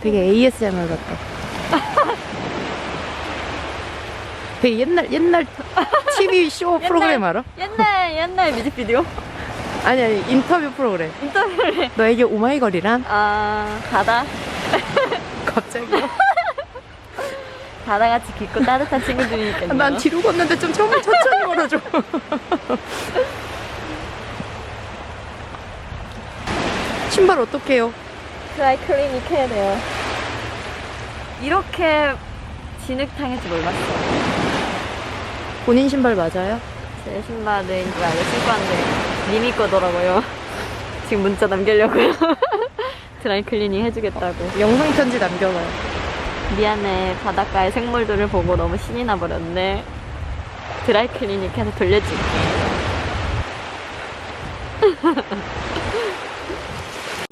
되게 ASMR 같다. 되게 옛날 옛날 TV 쇼 프로그램 알아? 옛날 옛날 뮤직비디오? 아니 아니 인터뷰 프로그램. 인터뷰를 너에게 오마이걸이란? 아 바다 갑자기. 바다같이 깊고 따뜻한 친구들이니까요. 난 뒤로 걷는데 좀 정말 천천히 걸어줘. 신발 어떡해요? 드라이 클리닉 해야 돼요. 이렇게 진흙탕일 줄 몰랐어. 본인 신발 맞아요? 제 신발은 이거 알고 신고 왔는데 님이 거더라고요. 지금 문자 남기려고요. 드라이 클리닝 해주겠다고. 영상 편지 남겨봐요. 미안해 바닷가의 생물들을 보고 너무 신이 나버렸네. 드라이 클리닝 해서 돌려줄게.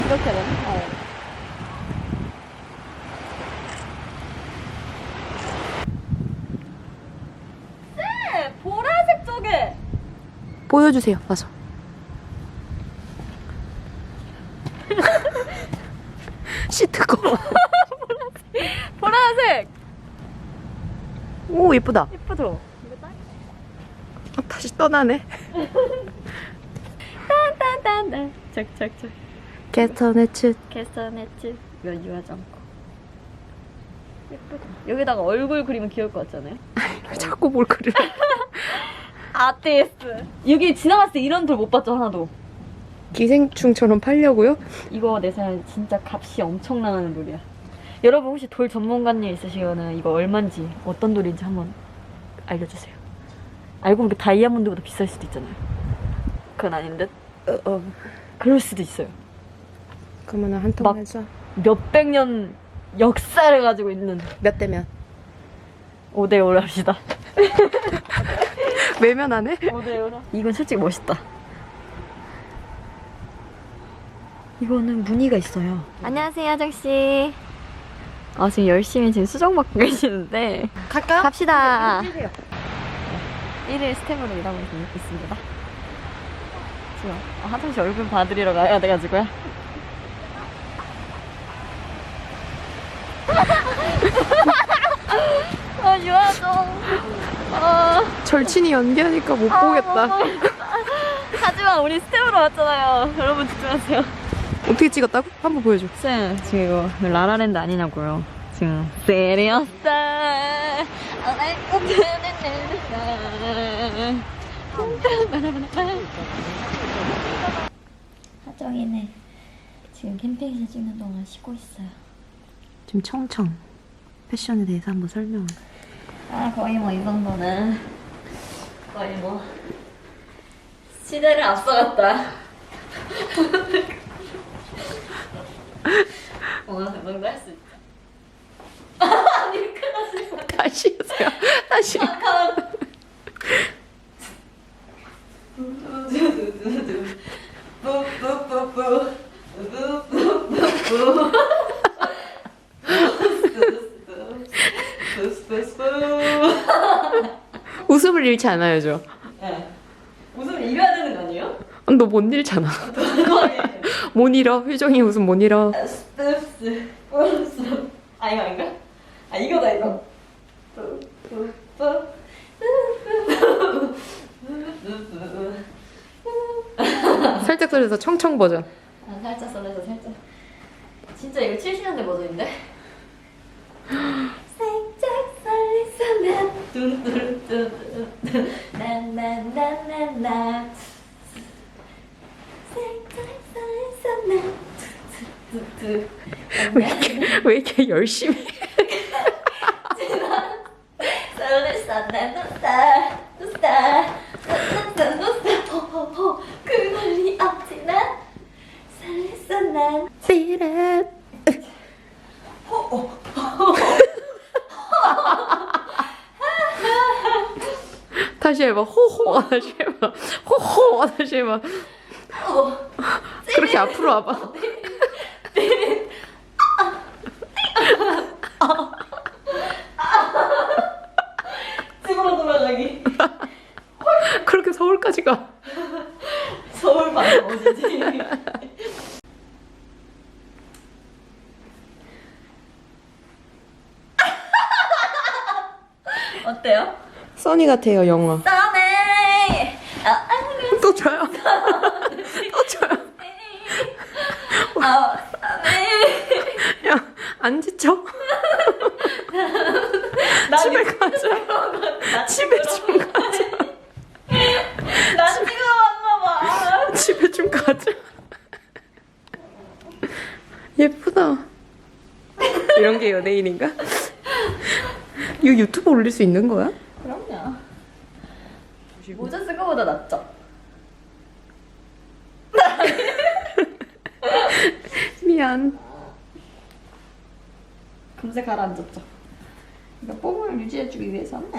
이렇게 되나? 어. 네, 보라색 쪽에 보여주세요. 와서. 시트 거. 보라색 오 예쁘다. 예쁘죠? 어, 다시 떠나네. 딴딴딴 착착착 게스터네츠. 캐스터네츠 면 유하지 않고 예쁘다 여기다가 얼굴 그리면 귀여울 것 같지 않아요? 자꾸 뭘 그려. 아티스트 여기 지나갔을 때 이런 돌 못 봤죠 하나도? 기생충처럼 팔려고요? 이거 내 생각에 진짜 값이 엄청 나가는 돌이야. 여러분 혹시 돌 전문가님 있으시면 이거 얼마인지 어떤 돌인지 한번 알려주세요. 알고 보니까 다이아몬드보다 비쌀 수도 있잖아요. 그건 아닌 듯? 어, 어. 그럴 수도 있어요. 그러면 한 막- 통 해서? 몇백 년 역사를 가지고 있는 몇 대면? 5대5로 합시다 매면 안 해? 5대5로 이건 솔직히 멋있다. 이거는 무늬가 있어요. 안녕하세요 아저씨. 아 지금 열심히 지금 수정 받고 계시는데. 갈까요? 갑시다. 뛰세요. 1일 스텝으로 일하고 있습니다. 지금 아, 화장실 얼굴 봐드리러 가야 돼가지고요. 아 유아정 아 절친이 연기하니까 못 보겠다. 아, 하지만 우리 스텝으로 왔잖아요. 여러분 집중하세요. 어떻게 찍었다고? 한번 보여줘. 쌤, 지금 이거 라라랜드 아니냐고요. 지금 세리어스타 하정이네. 지금 캠핑에서 찍는 동안 쉬고 있어요. 지금 청청 패션에 대해서 한번 설명. 아 거의 뭐 이 정도는 거의 뭐 시대를 앞서갔다. 뭔가 그 정도 할수 있다. 아니 큰일 다시 해주세요. 다시. 잠깐. 웃음을 잃지 않아야죠. 네. 웃음 잃어야 되는 거 아니에요? 너 못 잃잖아. 못 잃어. 효정이 웃음 못 잃어. 스스 스스 아 이거 아닌가? 아 이거다 이거 살짝 소리에서 청청 버전. 아, 살짝 설레서 살짝 진짜 이거 70년대 버전인데? 살짝 설레서면 뚠뚠뚠뚠 나나나나나. 왜 이렇게 열심히 吧，吼吼我的睡吧，吼吼我的睡吧。 어. 그렇게 앞으로 와봐. 집으로 돌아가기. 그렇게 서울까지 가. 서울 가면 어디지? 어때요? 써니 같아요, 영화. 줘요. 또 줘요. 아, 썸에 야, 안 지쳐? 집에 가자. 집에 좀 가자. 나 지금 왔나봐 집에 좀 가자. 예쁘다. 이런 게 연예인인가? 이거 유튜브 올릴 수 있는 거야? 그럼요 모자 쓴 거보다 낫죠? 미안. 금세 가라앉았죠 이거 뽀금을 유지해주기 위해서는